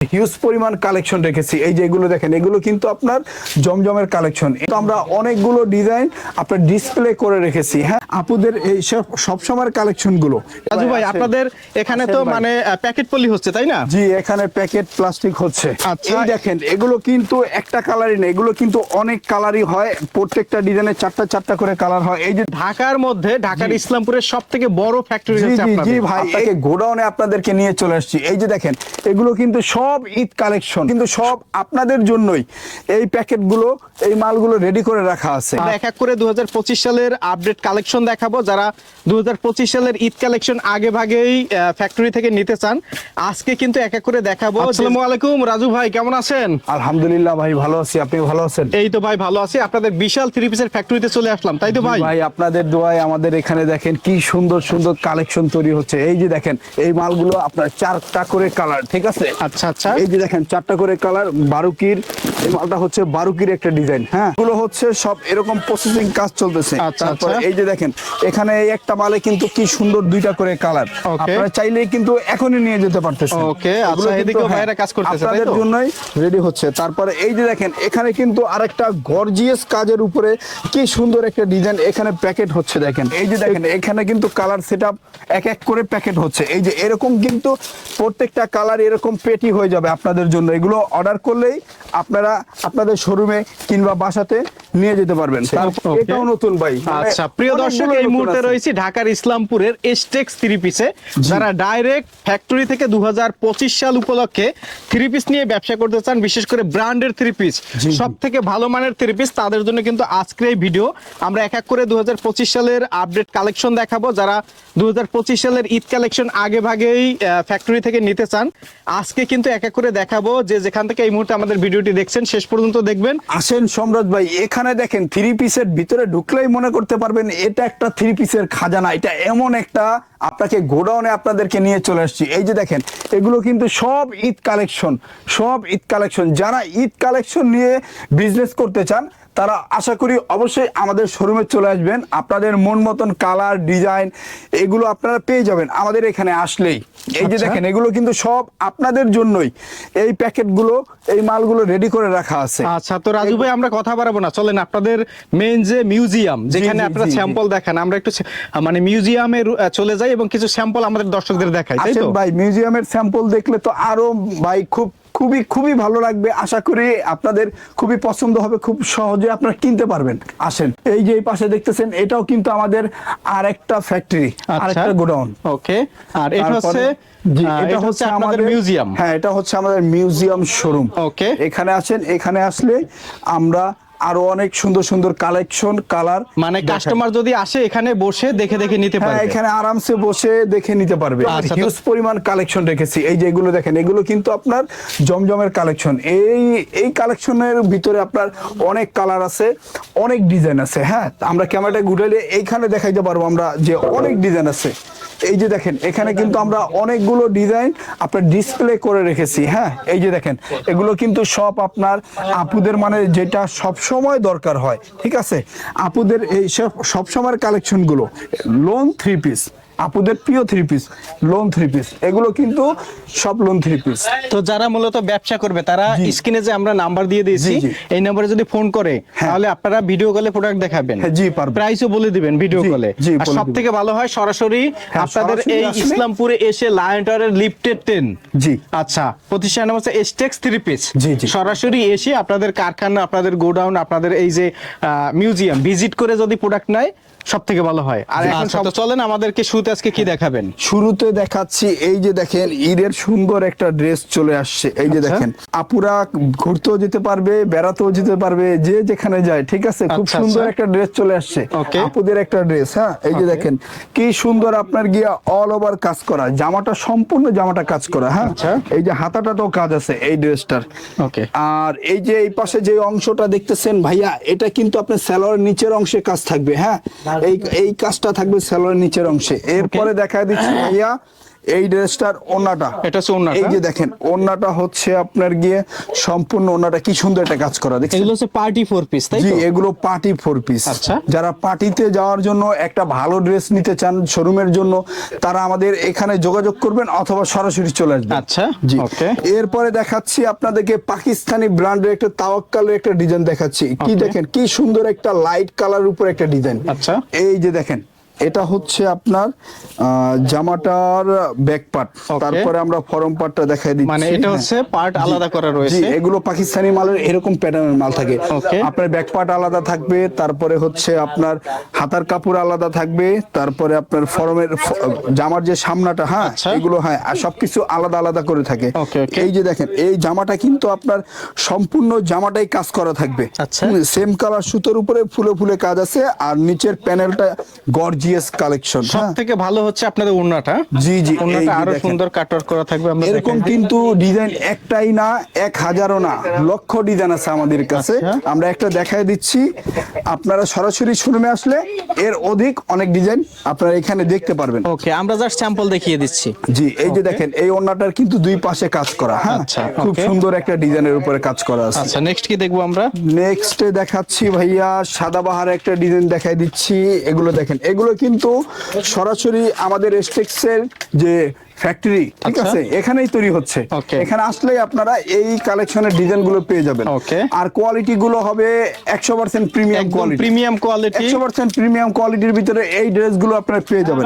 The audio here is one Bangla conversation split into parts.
হিউজ পরিমাণ কালেকশন রেখেছি। এই যে এগুলো দেখেন এগুলো কিন্তু আপনার জমজমের কালেকশন তো আমরা অনেকগুলো ডিজাইন আপনার ডিসপ্লে করে রেখেছি হ্যাঁ? আপুদের এই সব সবসময়ের কালেকশনগুলো। রাজু ভাই আপনাদের এখানে তো মানে প্যাকেট পলি হচ্ছে তাই না? জি এখানে প্যাকেট প্লাস্টিক হচ্ছে। আচ্ছা। এই দেখেন এগুলো কিন্তু একটা কালারই না এগুলো কিন্তু অনেক কালারই হয়। প্রত্যেকটা ডিজাইনের চারটা চারটা করে কালার হয়। এই যে ঢাকার মধ্যে ঢাকার ইসলামপুরের সব থেকে বড় ফ্যাক্টরি হচ্ছে জি জি ভাই এই গোডাউনে আপনাদেরকে নিয়ে চলে আসছি। এই যে দেখেন এগুলো কিন্তু সব ঈদ কালেকশন কিন্তু সব আপনাদের জন্যই এই প্যাকেটগুলো এই মালগুলো রেডি করে রাখা আছে। এক এক করে দু সালের আপডেট কালেকশন দেখাবো। যারা দু সালের ঈদ কালেকশন আগে ভাগেই ফ্যাক্টরি থেকে নিতে চান আজকে কিন্তু এক এক করে দেখাবো। আসসালামু আলাইকুম রাজু ভাই কেমন আছেন? আলহামদুলিল্লাহ ভাই ভালো আছি। আপনি ভালো আছেন? এই তো ভাই ভালো আছি। আপনাদের বিশাল থ্রি পিসের ফ্যাক্টরিতে চলে আসলাম তাই তো ভাই? ভাই আপনাদের দোয়ায় আমাদের এখানে দেখেন কি সুন্দর সুন্দর কালেকশন তৈরি হচ্ছে। এই যে দেখেন এই মালগুলো আপনার চারটা করে কালার ঠিক আছে? আচ্ছা। আচ্ছা। এই যে দেখেন চারটা করে কালার বারুকির এই মালটা হচ্ছে বারুকির একটা ডিজাইন হ্যাঁ? এগুলো হচ্ছে সব এরকম প্রসেসিং কাজ চলতেছে। আচ্ছা, তারপরে আচ্ছা। এই যে দেখেন এখানে এই একটা মালে কিন্তু কি সুন্দর দুইটা করে কালার আপনারা চাইলেই কিন্তু এখনই নিয়ে যেতে পারতেছেন। Okay, আচ্ছা, এদিকেও হ্যাঁ, কাজ করতেছে, তাই তো? জন্যই রেডি হচ্ছে। তারপরে এই যে দেখেন এখানে কিন্তু আরেকটা গর্জিয়াস কাজের উপরে কি সুন্দর একটা ডিজাইন এখানে প্যাকেট হচ্ছে দেখেন। এই যে দেখেন এখানে কিন্তু কালার সেটআপ এক এক করে প্যাকেট হচ্ছে। এই যে এরকম কিন্তু প্রত্যেকটা কালার এরকম পেটি হয়ে যাবে আপনাদের জন্য। এগুলো অর্ডার করলেই আপনারা আপনাদের শোরুমে কিংবা বাসাতে নিয়ে যেতে পারবেন। এটাও নতুন ভাই। মানে আচ্ছা প্রিয় দর্শক এই মুহূর্তে রয়েছে ঢাকার ইসলামপুরের এসটেক্স থ্রি পিসে যারা ডাইরেক্ট ফ্যাক্টরি থেকে দু সাল উপলক্ষে থ্রি পিস নিয়ে ব্যবসা করতে চান বিশেষ করে ব্র্যান্ডের থ্রি পিস সব থেকে ভালো মানের থ্রি পিস তাদের জন্য কিন্তু আজকের এই ভিডিও আমরা এক এক করে দু সালের আপডেট কালেকশন দেখাবো। যারা দু হাজার পঁচিশ সালের ঈদ কালেকশন আগে ভাগেই ফ্যাক্টরি থেকে নিতে চান আজকে কিন্তু এক এক করে দেখাবো যে যেখান থেকে এই মুহূর্তে আমাদের ভিডিওটি দেখছেন, শেষ পর্যন্ত দেখবেন। আসেন সম্রাট ভাই, এখানে দেখেন থ্রি পিসের ভিতরে ঢুকলেই মনে করতে পারবেন এটা একটা থ্রি পিসের খাজানা। এটা এমন একটা আপনাকে গোডাউনে আপনাদেরকে নিয়ে চলে আসছি। এই যে দেখেন, এগুলো কিন্তু সব ঈদ কালেকশন সব ঈদ কালেকশন যারা ঈদ কালেকশন নিয়ে বিজনেস করতে চান তারা আশা করি অবশ্যই আমাদের শোরুমে চলে আসবেন। আপনাদের মন মতন কালার ডিজাইন এগুলো আপনারা পেয়ে যাবেন আমাদের এখানে আসলেই। এই যে আচ্ছা। দেখেন এগুলো কিন্তু সব আপনাদের জন্যই। এই প্যাকেটগুলো এই মালগুলো রেডি করে রাখা আছে। আচ্ছা তো রাজু ভাই আমরা কথা বাড়াবো না। চলেন আপনাদের মেন যে মিউজিয়াম যেখানে আপনারা। স্যাম্পল দেখান আমরা একটু মানে মিউজিয়ামে চলে যাই এবং কিছু স্যাম্পল আমাদের দর্শকদের দেখাই তাই তো? ভাই মিউজিয়ামের স্যাম্পল দেখলে তো আরও ভাই খুব খুবই খুবই ভালো লাগবে। আশা করি আপনাদের খুবই পছন্দ হবে খুব সহজে আপনারা কিনতে পারবেন। আসেন এই যে এই পাশে দেখতেছেন এটাও কিন্তু আমাদের আর একটা ফ্যাক্টরি আর একটা গোডাউন। ওকে আর এটা হচ্ছে এটা হচ্ছে আমাদের মিউজিয়াম হ্যাঁ এটা হচ্ছে আমাদের মিউজিয়াম শোরুম ওকে এখানে আছেন এখানে আসলে আমরা আরও অনেক সুন্দর সুন্দর কালেকশন কালার মানে কাস্টমার যদি আসে এখানে বসে দেখে দেখে নিতে হ্যাঁ পারবে। এখানে আরামসে বসে দেখে নিতে পারবে। আচ্ছা, হিউজ পরিমাণ কালেকশন রেখেছি। এই যে এগুলো দেখেন এগুলো কিন্তু আপনার জমজমের কালেকশন এই এই কালেকশনের ভিতরে আপনার অনেক কালার আছে অনেক ডিজাইন আছে হ্যাঁ? আমরা ক্যামেরাটা ঘুরাইলে এইখানে দেখাইতে পারব আমরা যে অনেক ডিজাইন আছে। এই যে দেখেন, এখানে কিন্তু আমরা অনেকগুলো ডিজাইন আপনার ডিসপ্লে করে রেখেছি হ্যাঁ? এই যে দেখেন, এগুলো কিন্তু সব আপনার আপুদের মানে যেটা সব সময় দরকার হয়, ঠিক আছে? আপুদের এই সব সবসময়ের কালেকশনগুলো লোন থ্রি পিস আপুদের প্রিয় three piece lawn three piece এগুলো কিন্তু সব লোন থ্রি পিস তো যারা মূলত ব্যবসা করবে তারা স্ক্রিনে যে আমরা নাম্বার দিয়ে দিয়েছি। এই নাম্বারে যদি ফোন করে হ্যাঁ। তাহলে আপনারা ভিডিও কলে প্রোডাক্ট দেখাবেন হ্যাঁ, জি, পারব। প্রাইসও বলে দিবেন ভিডিও কলে আর সব থেকে ভালো হয় সরাসরি আপনাদের সরাসরি এই ইসলামপুরে এসে লায়ন টাওয়ারের লিফটেড টেন জি। আচ্ছা প্রতিষ্ঠান নাম হচ্ছে এসটেক্স থ্রি পিস জি, জি। সরাসরি এসে আপনাদের কারখানা আপনাদের গোডাউন আপনাদের এই যে মিউজিয়াম ভিজিট করে যদি প্রোডাক্ট নেয় সব থেকে ভালো হয়। আর এখন আচ্ছা, তো চলেন আমাদেরকে শুরুতে আজকে কি দেখাবেন? শুরুতে দেখাচ্ছি এই যে দেখেন ঈদের সুন্দর একটা ড্রেস চলে আসছে। এই যে আচ্ছা। দেখেন আপুরা ঘুরতেও যেতে পারবে বেড়াতেও যেতে পারবে যে যেখানে যায় ঠিক আছে? খুব আচ্ছা, সুন্দর। একটা ড্রেস চলে আসছে। আপুদের একটা ড্রেস হ্যাঁ? এই যে দেখেন কি সুন্দর আপনার গিয়া অল ওভার কাজ করা। জামাটা সম্পূর্ণ জামাটা কাজ করা হ্যাঁ। এই যে হাতাটাতেও কাজ আছে এই ড্রেসটার। ওকে। আর এই যে এই পাশে যে অংশটা দেখতেছেন ভাইয়া এটা কিন্তু আপনার স্যালোয়ার নিচের অংশে কাজ থাকবে হ্যাঁ? এই এই কাজটা থাকবে স্যালোয়ার নিচের অংশে। এরপরে দেখা দিচ্ছি ভাইয়া এই ড্রেসটার ওন্নাটা। এটা হচ্ছে ওড়নাটা? এই যে দেখেন ওন্নাটা হচ্ছে আপনার গিয়ে সম্পূর্ণ ওন্নাটা কি সুন্দর একটা কাজ করা দেখছেন? এগুলো হচ্ছে পার্টি ফোর পিস তাই জি এগুলো পার্টি ফোর পিস আচ্ছা। যারা পার্টিতে যাওয়ার জন্য একটা ভালো ড্রেস নিতে চান শোরুমের জন্য তারা আমাদের এখানে যোগাযোগ করবেন অথবা সরাসরি চলে আসবেন। আচ্ছা, জি। ওকে। এরপরে দেখাচ্ছি আপনাদেরকে পাকিস্তানি ব্র্যান্ডের একটা তাওয়াক্কালের একটা ডিজাইন দেখাচ্ছি। কি দেখেন কি সুন্দর একটা লাইট কালার উপর একটা ডিজাইন আচ্ছা। এই যে দেখেন এটা হচ্ছে আপনার জামাটার ব্যাক পার্ট তারপরে আমরা ফরম পার্টটা দেখাই দিচ্ছি মানে এটা হ্যাঁ। হচ্ছে পার্ট আলাদা করা রয়েছে এগুলো পাকিস্তানি মালের এরকম প্যাটার্নের মাল থাকে. আপনার ব্যাক পার্ট আলাদা থাকবে তারপরে হচ্ছে আপনার হাতার কাপড় আলাদা থাকবে তারপরে আপনার ফরমের জামার যে সামনাটা হ্যাঁ আচ্ছা। এগুলো হ্যাঁ আর সবকিছু আলাদা আলাদা করে থাকে. এই যে দেখেন এই জামাটা কিন্তু আপনার সম্পূর্ণ জামাটাই কাজ করা থাকবে আচ্ছা। সেম কালার সুতোর উপরে ফুলে ফুলে কাজ আছে আর নিচের প্যানেলটা গর্জিয়াস কালেকশন সব হ্যাঁ। থেকে ভালো হচ্ছে আপনাদের ওড়নাটা। জি, জি, ওড়নাটা আরও। সুন্দর কাটওয়ার্ক করা থাকবে আমরা এরকম কিন্তু ডিজাইন একটাই না এক হাজারও না লক্ষ ডিজাইন আছে আমাদের কাছে। আচ্ছা। আমরা একটা দেখায় দিচ্ছি। আপনারা সরাসরি শোরুমে আসলে এর অধিক অনেক ডিজাইন আপনারা এখানে দেখতে পারবেন। ওকে আমরা জাস্ট স্যাম্পল দেখিয়ে দিচ্ছি। জি এই যে দেখেন এই ওন্নাটার কিন্তু দুই পাশে কাজ করা হ্যাঁ। আচ্ছা, খুব সুন্দর একটা ডিজাইনের উপরে কাজ করা আছে। আচ্ছা নেক্সট কি দেখব আমরা? নেক্সটে দেখাচ্ছি ভাইয়া সাদাবাহার একটা ডিজাইন দেখাই দিচ্ছি। এগুলো দেখেন এগুলো কিন্তু সরাসরি আমাদের এস্টেক্সের যে ফ্যাক্টরি ঠিক আচ্ছা। আছে? এখানেই তৈরি হচ্ছে। এখানে আসলেই আপনারা এই কালেকশনের ডিজাইনগুলো পেয়ে যাবেন। আর কোয়ালিটি গুলো হবে একশো percent premium quality premium quality একশো পার্সেন্ট প্রিমিয়াম কোয়ালিটির ভিতরে এই ড্রেসগুলো আপনারা পেয়ে যাবেন।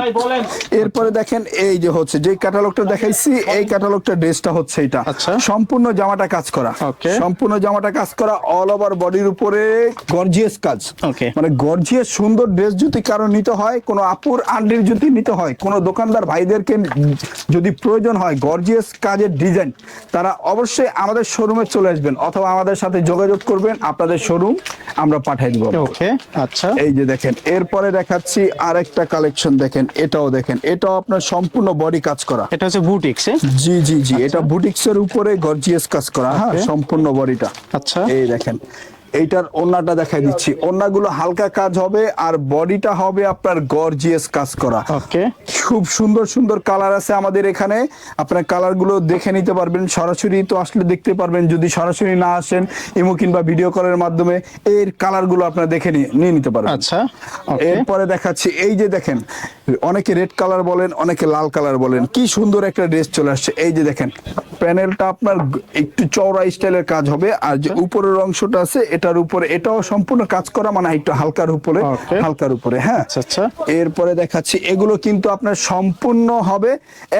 এরপরে দেখেন এই যে হচ্ছে যে ক্যাটালগটা দেখাইছি এই ক্যাটালগটা ড্রেসটা হচ্ছে এটা আচ্ছা। সম্পূর্ণ জামাটা কাজ করা. সম্পূর্ণ জামাটা কাজ করা অল ওভার বডির উপরে গর্জিয়াস কাজ. মানে গর্জিয়াস সুন্দর ড্রেস যদি কারও নিতে হয় কোনো আপুর আন্ডির যদি নিতে হয় কোনো দোকানদার ভাইদেরকে যদি প্রয়োজন হয় গর্জিয়াস কাজের ডিজাইন তারা অবশ্যই আমাদের শোরুমে চলে আসবেন অথবা আমাদের সাথে যোগাযোগ করবেন। আপনাদের শোরুম আমরা পাঠিয়ে দিব। ওকে আচ্ছা। এই যে দেখেন এরপরে দেখাচ্ছি আরেকটা কালেকশন দেখেন এটাও দেখেন এটাও আপনার সম্পূর্ণ বডি কাজ করা। এটা হচ্ছে বুটিক্স জি জি জি এটা বুটিক্স এর উপরে গর্জিয়াস কাজ করা হ্যাঁ সম্পূর্ণ বডিটা আচ্ছা। এই দেখেন এইটার ওন্নাটা দেখাই দিচ্ছি। ওন্নাগুলো হালকা কাজ হবে আর বডিটা হবে আপনার গর্জিয়াস কাজ করা। ওকে খুব সুন্দর সুন্দর কালার আছে আমাদের এখানে। আপনার কালারগুলো দেখে নিতে পারবেন। সরাসরি তো আসলে দেখতে পারবেন যদি সরাসরি না আসেন ইমো কিংবা ভিডিও কলের মাধ্যমে এর কালারগুলো আপনার দেখে নিয়ে নিয়ে নিতে পারবেন। আচ্ছা এরপরে দেখাচ্ছি এই যে দেখেন অনেকে রেড কালার বলেন অনেকে লাল কালার বলেন। কি সুন্দর একটা ড্রেস চলে আসছে। এই যে দেখেন প্যানেলটা আপনার একটু চওড়া স্টাইলের কাজ হবে। আর যে উপরের অংশটা আছে এটার উপরে এটাও সম্পূর্ণ কাজ করা মানে একটু হালকার উপরে হালকার উপরে হ্যাঁ। আচ্ছা, আচ্ছা। এরপরে দেখাচ্ছি এগুলো কিন্তু আপনার সম্পূর্ণ হবে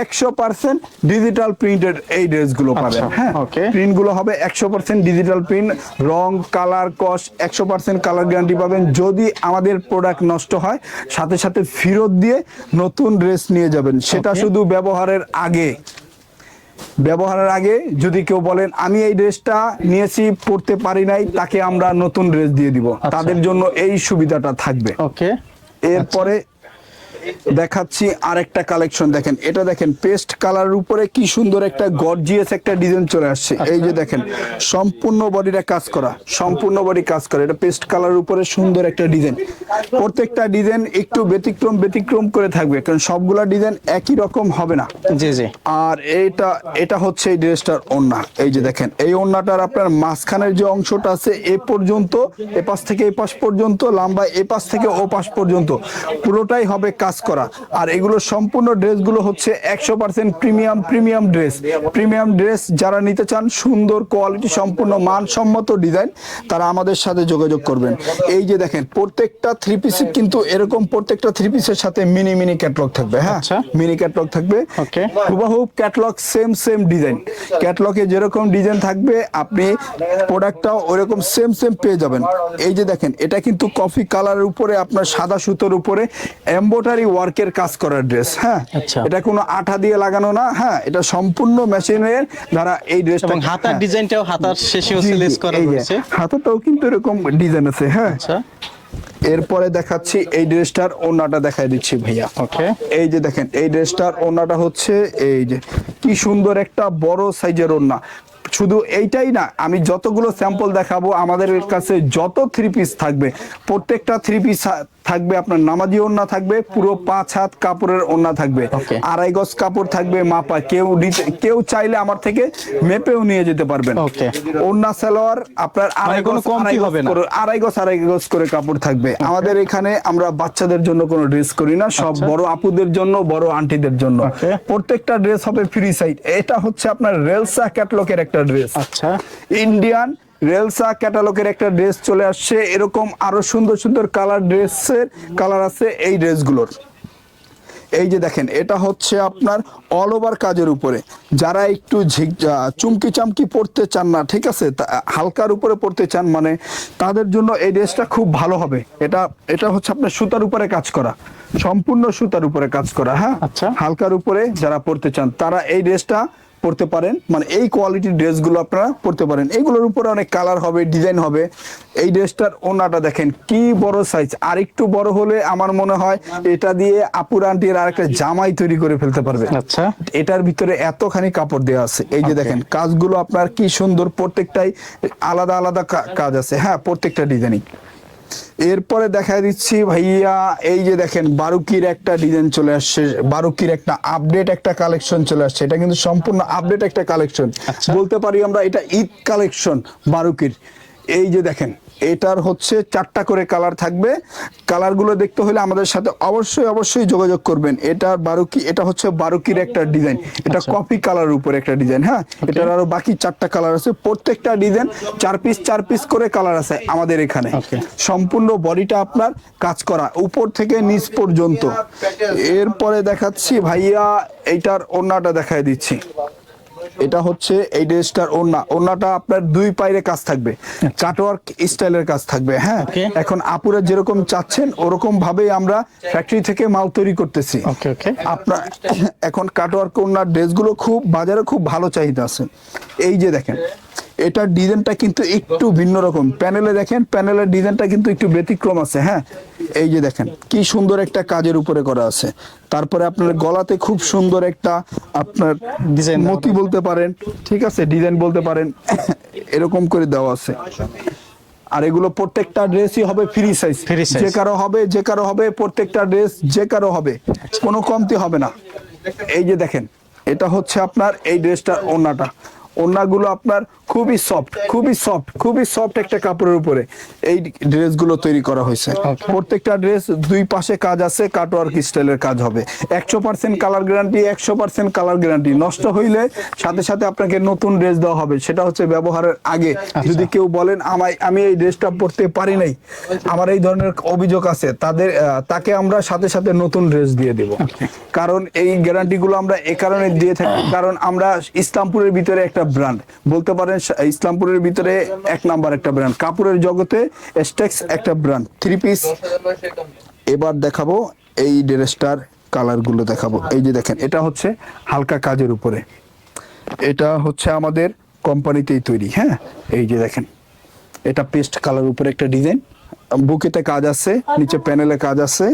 একশো পার্সেন্ট ডিজিটাল প্রিন্টেড এই ড্রেসগুলো পাবেন আচ্ছা, হ্যাঁ। okay. প্রিন্টগুলো হবে একশো পার্সেন্ট ডিজিটাল প্রিন্ট রং কালার কস একশো পার্সেন্ট কালার গ্যারান্টি পাবেন। যদি আমাদের প্রোডাক্ট নষ্ট হয় সাথে সাথে ফেরত দিয়ে নতুন ড্রেস নিয়ে যাবেন। সেটা শুধু ব্যবহারের আগে। ব্যবহারের আগে যদি কেউ বলেন আমি এই ড্রেসটা নিয়েছি পড়তে পারি নাই তাকে আমরা নতুন ড্রেস দিয়ে দিব। তাদের জন্য এই সুবিধাটা থাকবে। ওকে। এরপরে দেখাচ্ছি আরেকটা কালেকশন দেখেন। এটা দেখেন পেস্ট কালারের উপরে কি সুন্দর একটা গর্জিয়াস একটা ডিজাইন চলে আসছে। এই যে দেখেন সম্পূর্ণ বডিটা কাজ করা সম্পূর্ণ বডি কাজ করা। এটা পেস্ট কালারের উপরে সুন্দর একটা ডিজাইন প্রত্যেকটা ডিজাইন একটু ব্যতিক্রম ব্যতিক্রম করে থাকবে কারণ সবগুলা ডিজাইন একই রকম হবে না। জি জি। আর এটা এটা হচ্ছে এই ড্রেসটার ওন্না এই যে দেখেন এই ওন্নাটার আপনার মাঝখানের যে অংশটা আছে এ পর্যন্ত এ পাশ থেকে এ পাশ পর্যন্ত লম্বা এ পাশ থেকে ও পাশ পর্যন্ত পুরোটাই হবে কাজ করা। আর এগুলো সম্পূর্ণ ড্রেসগুলো হচ্ছে একশো percent premium premium dress. Premium dress যারা নিতে চান সুন্দর কোয়ালিটি সম্পূর্ণ মানসম্মত ডিজাইন তারা আমাদের সাথে যোগাযোগ করবেন। এই যে দেখেন প্রত্যেকটা থ্রি পিসের কিন্তু এরকম প্রত্যেকটা থ্রি পিসের সাথে মিনি মিনি ক্যাটলগ থাকবে হ্যাঁ? আচ্ছা। মিনি ক্যাটলগ থাকবে. হুবাহু ক্যাটলগ সেম সেম ডিজাইন ক্যাটলগে যেরকম ডিজাইন থাকবে আপনি প্রোডাক্টটাও ওরকম সেম সেম পেয়ে যাবেন। এই যে দেখেন এটা কিন্তু কফি কালারের উপরে আপনার সাদা সুতোর উপরে এমব্রয়ডারি ওয়ার্কের কাজ করার ড্রেস হ্যাঁ? আচ্ছা। এটা কোনো আঠা দিয়ে লাগানো না হ্যাঁ? এটা সম্পূর্ণ মেশিনের দ্বারা এই ড্রেসটা এবং হাতার ডিজাইনটাও হাতার শেষে লেস করা রয়েছে হাতাটাও কিন্তু এরকম ডিজাইন আছে হ্যাঁ? আচ্ছা। এরপরে দেখাচ্ছি এই ড্রেসটার ওনাটা দেখাই দিচ্ছি ভাইয়া। ওকে এই যে দেখেন এই ড্রেসটার ওড়নাটা হচ্ছে এই যে কি সুন্দর একটা বড় সাইজের ওড়না। শুধু এইটাই না আমি যতগুলো স্যাম্পল দেখাবো আমাদের কাছে যত থ্রি পিস থাকবে প্রত্যেকটা থ্রি পিস থাকবে আপনার নামাজি ওন্না থাকবে পুরো পাঁচ হাত কাপড়ের ওন্না থাকবে. আড়াই গজ কাপড় থাকবে মাপা। কেউ কেউ চাইলে আমার থেকে মেপেও নিয়ে যেতে পারবেন. ওন্না সালোয়ার আপনার আড়াই কোনো গজ কমতি আড়াই হবে না। আড়াই গজ আড়াই গজ করে কাপড় থাকবে। আমাদের এখানে আমরা বাচ্চাদের জন্য কোনো ড্রেস করি না সব বড় আপুদের জন্য বড় আন্টিদের জন্য। প্রত্যেকটা ড্রেস হবে ফ্রি সাইড এটা হচ্ছে আপনার রেলসা ক্যাটলগের একটা ড্রেস। আচ্ছা। ইন্ডিয়ান রেলসা ক্যাটালগের একটা ড্রেস চলে আসছে। এরকম আরও সুন্দর সুন্দর কালার ড্রেসের কালার আছে এই ড্রেসগুলোর। এই যে দেখেন এটা হচ্ছে আপনার অল ওভার কাজের উপরে। যারা একটু চুমকি চামকি পড়তে চান না ঠিক আছে? হালকার উপরে পড়তে চান মানে তাদের জন্য এই ড্রেসটা খুব ভালো হবে। এটা এটা হচ্ছে আপনার সুতার উপরে কাজ করা। সম্পূর্ণ সুতার উপরে কাজ করা হ্যাঁ? আচ্ছা। হালকার উপরে যারা পড়তে চান তারা এই ড্রেসটা পড়তে পারেন। মানে এই কোয়ালিটির ড্রেসগুলো আপনারা পড়তে পারেন। এইগুলোর উপরে অনেক কালার হবে ডিজাইন হবে। এই ড্রেসটার ওনাটা দেখেন কি বড় সাইজ আর একটু বড় হলে আমার মনে হয় এটা দিয়ে আপুর আন্টির আর একটা জামাই তৈরি করে ফেলতে পারবে। আচ্ছা। এটার ভিতরে এতখানি কাপড় দেওয়া আছে। এই যে দেখেন কাজগুলো আপনার কি সুন্দর প্রত্যেকটাই আলাদা আলাদা কাজ আছে। হ্যাঁ প্রত্যেকটা ডিজাইনিং এরপরে দেখা দিচ্ছি ভাইয়া এই যে দেখেন বারুকির একটা ডিজাইন চলে আসছে বারুকির একটা আপডেট একটা কালেকশন চলে আসছে। এটা কিন্তু সম্পূর্ণ আপডেট একটা কালেকশন আচ্ছা। বলতে পারি আমরা এটা ঈদ কালেকশন বারুকির। এই যে দেখেন এটার হচ্ছে চারটা করে কালার থাকবে। কালারগুলো দেখতে হলে আমাদের সাথে অবশ্যই অবশ্যই যোগাযোগ করবেন। এটা বারুকি এটা হচ্ছে বারুকির একটা ডিজাইন। এটা আচ্ছা। কপি কালার উপরে একটা ডিজাইন হ্যাঁ? এটার আরও বাকি চারটা কালার আছে। প্রত্যেকটা ডিজাইন চার পিস চার পিস করে কালার আছে আমাদের এখানে। সম্পূর্ণ বডিটা আপনার কাজ করা উপর থেকে নিচ পর্যন্ত। এরপরে দেখাচ্ছি ভাইয়া এইটার ওড়নাটা দেখায় দিচ্ছি। এটা হচ্ছে এই ড্রেসটার ওড়না। ওড়নাটা আপনার দুই পায়ের কাজ থাকবে। কাটওয়ার্ক স্টাইলের কাজ থাকবে হ্যাঁ. এখন আপুরা যেরকম চাচ্ছেন ওরকম ভাবেই আমরা ফ্যাক্টরি থেকে মাল তৈরি করতেছি। আপনার এখন কাটওয়ার্ক ওনার ড্রেসগুলো খুব বাজারে খুব ভালো চাহিদা আছে। এই যে দেখেন এটার ডিজাইনটা কিন্তু একটু ভিন্ন রকম। প্যানেলে দেখেন প্যানেলের ডিজাইনটা কিন্তু একটু ব্যতিক্রম আছে হ্যাঁ? এই যে দেখেন কি সুন্দর একটা কাজের উপরে করা আছে। তারপরে আপনার গলাতে খুব সুন্দর একটা আপনার দেওয়া মতি বলতে পারেন ঠিক আছে? ডিজাইন বলতে পারেন এরকম করে দেওয়া আছে। আর এগুলো প্রত্যেকটা ড্রেসই হবে ফ্রি সাইজ যে কারও হবে যে কারও হবে প্রত্যেকটা ড্রেস যে কারও হবে কোনো কমতি হবে না। এই যে দেখেন এটা হচ্ছে আপনার এই ড্রেসটার ওড়নাটা। ওড়নাগুলো আপনার খুবই সফট খুবই সফট খুবই সফট একটা কাপড়ের উপরে এই ড্রেসগুলো তৈরি করা হয়েছে। প্রত্যেকটা ড্রেস দুই পাশে কাজ আছে কাটওয়ার্ক স্টাইলের কাজ হবে। একশো পার্সেন্ট কালার গ্যারান্টি একশো পার্সেন্ট কালার গ্যারান্টি নষ্ট হইলে সাথে সাথে আপনাকে নতুন ড্রেস দেওয়া হবে। সেটা হচ্ছে ব্যবহারের আগে। যদি কেউ বলেন আমায় আমি এই ড্রেসটা পরতে পারি নাই। আমার এই ধরনের অভিযোগ আছে। তাদের তাকে আমরা সাথে সাথে নতুন ড্রেস দিয়ে দেব। কারণ এই গ্যারান্টি গুলো আমরা এ কারণে দিয়ে থাকি। কারণ আমরা ইসলামপুরের ভিতরে একটা ব্র্যান্ড বলতে পারেন ইসলামপুরের ভিতরে এক নাম্বার একটা ব্র্যান্ড কাপড়ের জগতে স্টেক্স একটা ব্র্যান্ড থ্রি পিস এবার দেখাবো এই ড্রেসটার কালারগুলো দেখাবো। এই যে দেখেন, এটা হচ্ছে হালকা কাজের উপরে। এটা হচ্ছে আমাদের কোম্পানিতেই তৈরি হ্যাঁ? এই যে দেখেন, এটা পেস্ট কালার উপরে একটা ডিজাইন বুকেতে কাজ আছে, নিচে প্যানেলে কাজ আছে,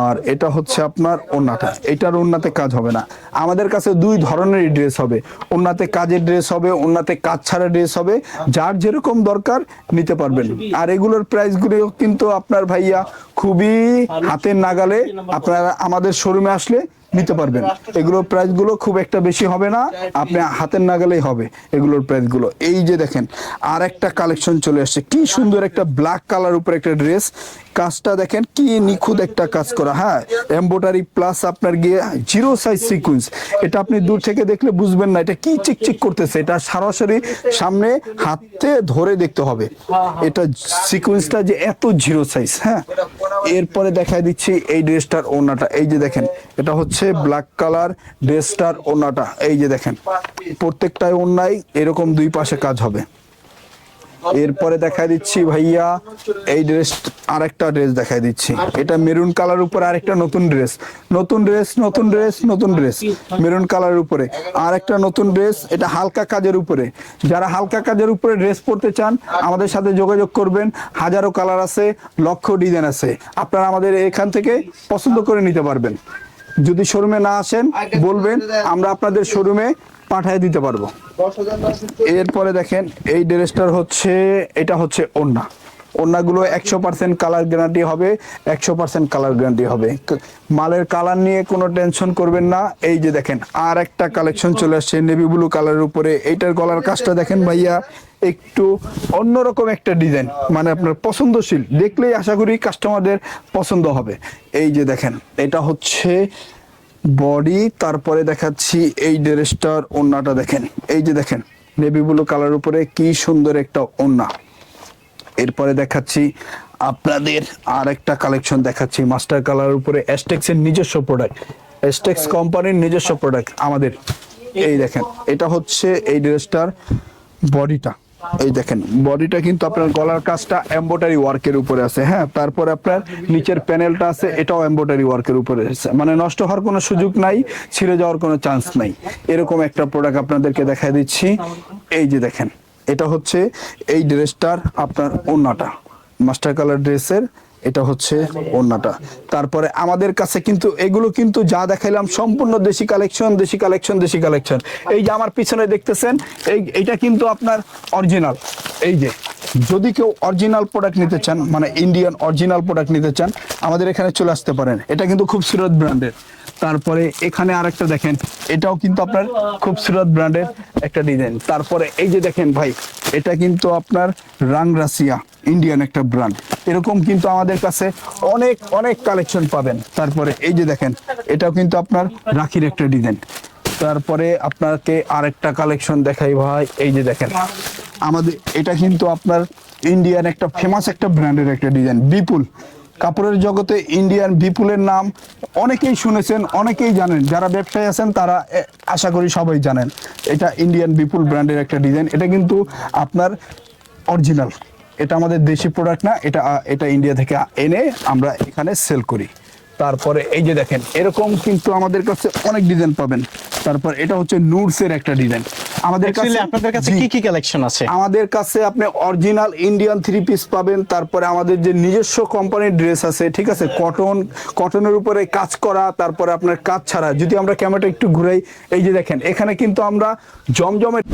আর এটা হচ্ছে আপনার ওন্নাটা এটার ওন্নাতে কাজ হবে না। আমাদের কাছে দুই ধরনের ড্রেস হবে। ওন্নাতে কাজের ড্রেস হবে ওন্নাতে কাজ ছাড়া ড্রেস হবে। যার যেরকম দরকার নিতে পারবেন। আর এগুলোর প্রাইসগুলো কিন্তু আপনার ভাইয়া খুবই হাতের নাগালে আপনারা আমাদের শোরুমে আসলে নিতে পারবেন। এগুলোর প্রাইসগুলো খুব একটা বেশি হবে না। আপনি হাতের নাগালেই হবে এগুলোর প্রাইসগুলো এই যে দেখেন আর একটা কালেকশন চলে আসছে। কি সুন্দর একটা ব্ল্যাক কালার উপর একটা ড্রেস কাজটা দেখেন, কি নিখুঁত একটা কাজ করা। হ্যাঁ এমব্রয়ডারি প্লাস আপনার গিয়ে জিরো সাইজ সিকুয়েন্স এটা আপনি দূর থেকে দেখলে বুঝবেন না, এটা কি চিকচিক করতেছে। এটা সরাসরি সামনে হাতে ধরে দেখতে হবে। এটা সিকুয়েন্সটা যে এত জিরো সাইজ হ্যাঁ। এরপরে দেখাই দিচ্ছি এই ড্রেসটার ওনাটা এই যে দেখেন, এটা হচ্ছে ব্ল্যাক কালার ড্রেসটার ওনাটা এই যে দেখেন, প্রত্যেকটাই ওনাই এরকম দুই পাশে কাজ হবে। এরপরে দেখাই দিচ্ছি ভাইয়া, এই ড্রেস আরেকটা ড্রেস দেখাই দিচ্ছি। এটা মেরুন কালার উপরে আরেকটা নতুন ড্রেস নতুন ড্রেস নতুন ড্রেস নতুন ড্রেস মেরুন কালার উপরে। আর একটা নতুন ড্রেস এটা হালকা কাজের উপরে। যারা হালকা কাজের উপরে ড্রেস পরতে চান, আমাদের সাথে যোগাযোগ করবেন। হাজারো কালার আছে, লক্ষ ডিজাইন আছে। আপনারা আমাদের এখান থেকে পছন্দ করে নিতে পারবেন। যদি শোরুমে না আসেন, বলবেন, আমরা আপনাদের শোরুমে পাঠিয়ে দিতে পারব। এরপরে দেখেন, এই ড্রেসটার হচ্ছে, এটা হচ্ছে ওন্না ওনাগুলো একশো পার্সেন্ট কালার গ্যারান্টি হবে, একশো পার্সেন্ট কালার গ্যারান্টি হবে। মালের কালার নিয়ে কোনো টেনশন করবেন না। এই যে দেখেন আর একটা কালেকশন চলে আসছে নেভি ব্লু কালারের উপরে। এইটার গলার কাজটা দেখেন ভাইয়া, একটু অন্যরকম একটা ডিজাইন মানে আপনার পছন্দশীল। দেখলেই আশা করি কাস্টমারদের পছন্দ হবে। এই যে দেখেন, এটা হচ্ছে বডি তারপরে দেখাচ্ছি এই ড্রেসটার ওন্নাটা দেখেন। এই যে দেখেন নেভি ব্লু কালার উপরে কি সুন্দর একটা ওন্না। এরপরে দেখাচ্ছি আপনাদের আর একটা কালেকশন দেখাচ্ছি মাস্টার কালার উপরে এর নিজস্ব প্রোডাক্ট এস্টেক্স কোম্পানির নিজস্ব প্রোডাক্ট আমাদের। এই দেখেন, এটা হচ্ছে এই ড্রেসটার বডিটা এই দেখেন বডিটা কিন্তু আপনার গলার কাজটা এম্বোটারি ওয়ার্কের উপরে আছে হ্যাঁ? তারপর আপনার নিচের প্যানেলটা আছে, এটাও এম্বোটারি ওয়ার্কের উপরে আছে। মানে নষ্ট হওয়ার কোনো সুযোগ নাই, ছিঁড়ে যাওয়ার কোনো চান্স নাই। এরকম একটা প্রোডাক্ট আপনাদেরকে দেখাই দিচ্ছি। এই যে দেখেন, এটা হচ্ছে এই ড্রেসটার আপনার অন্যটা মাস্টার কালার ড্রেসের এটা হচ্ছে অন্যটা তারপরে আমাদের কাছে কিন্তু এগুলো কিন্তু যা দেখাইলাম সম্পূর্ণ দেশি কালেকশন দেশি কালেকশন দেশি কালেকশন। এই যে আমার পিছনে দেখতেছেন, এই এটা কিন্তু আপনার অরিজিনাল। এই যে, যদি কেউ অরিজিনাল প্রোডাক্ট নিতে চান মানে ইন্ডিয়ান অরিজিনাল প্রোডাক্ট নিতে চান, আমাদের এখানে চলে আসতে পারেন। এটা কিন্তু খুব সুরত ব্র্যান্ডের তারপরে এখানে আরেকটা দেখেন, এটাও কিন্তু আপনার খুব সুরত ব্র্যান্ডের একটা ডিজাইন। তারপরে এই যে দেখেন ভাই, এটা কিন্তু আপনার রাং রাশিয়া ইন্ডিয়ান একটা ব্র্যান্ড। এরকম কিন্তু আমাদের কাছে অনেক অনেক কালেকশন পাবেন। তারপরে এই যে দেখেন, এটাও কিন্তু আপনার রাখির একটা ডিজাইন। তারপরে আপনাকে আরেকটা কালেকশন দেখাই ভাই, এই যে দেখেন, আমাদের, এটা কিন্তু আপনার ইন্ডিয়ান একটা, ফেমাস একটা ব্র্যান্ডের একটা ডিজাইন, বিপুল। কাপড়ের জগতে ইন্ডিয়ান বিপুলের নাম অনেকেই শুনেছেন, অনেকেই জানেন। যারা ব্যবসায়ী আছেন, তারা আশা করি সবাই জানেন। এটা ইন্ডিয়ান বিপুল ব্র্যান্ডের একটা ডিজাইন এটা কিন্তু আপনার অরিজিনাল এটা আমাদের দেশি প্রোডাক্ট না, এটা এটা ইন্ডিয়া থেকে এনে আমরা এখানে সেল করি। তারপরে এই যে দেখেন এরকম কিন্তু আমাদের কাছে অনেক ডিজাইন পাবেন। তারপর এটা হচ্ছে নুডসের একটা ডিজাইন আমাদের কাছে আপনাদের কাছে। কি কি কালেকশন আছে? আমাদের কাছে আপনি অরিজিনাল ইন্ডিয়ান থ্রি পিস পাবেন তারপরে আমাদের যে নিজস্ব কোম্পানির ড্রেস আছে ঠিক আছে? কটন কটনের উপরে কাজ করা তারপরে আপনার কাজ ছাড়া। যদি আমরা ক্যামেরাটা একটু ঘুরাই এই যে দেখেন এখানে কিন্তু আমরা জমজমের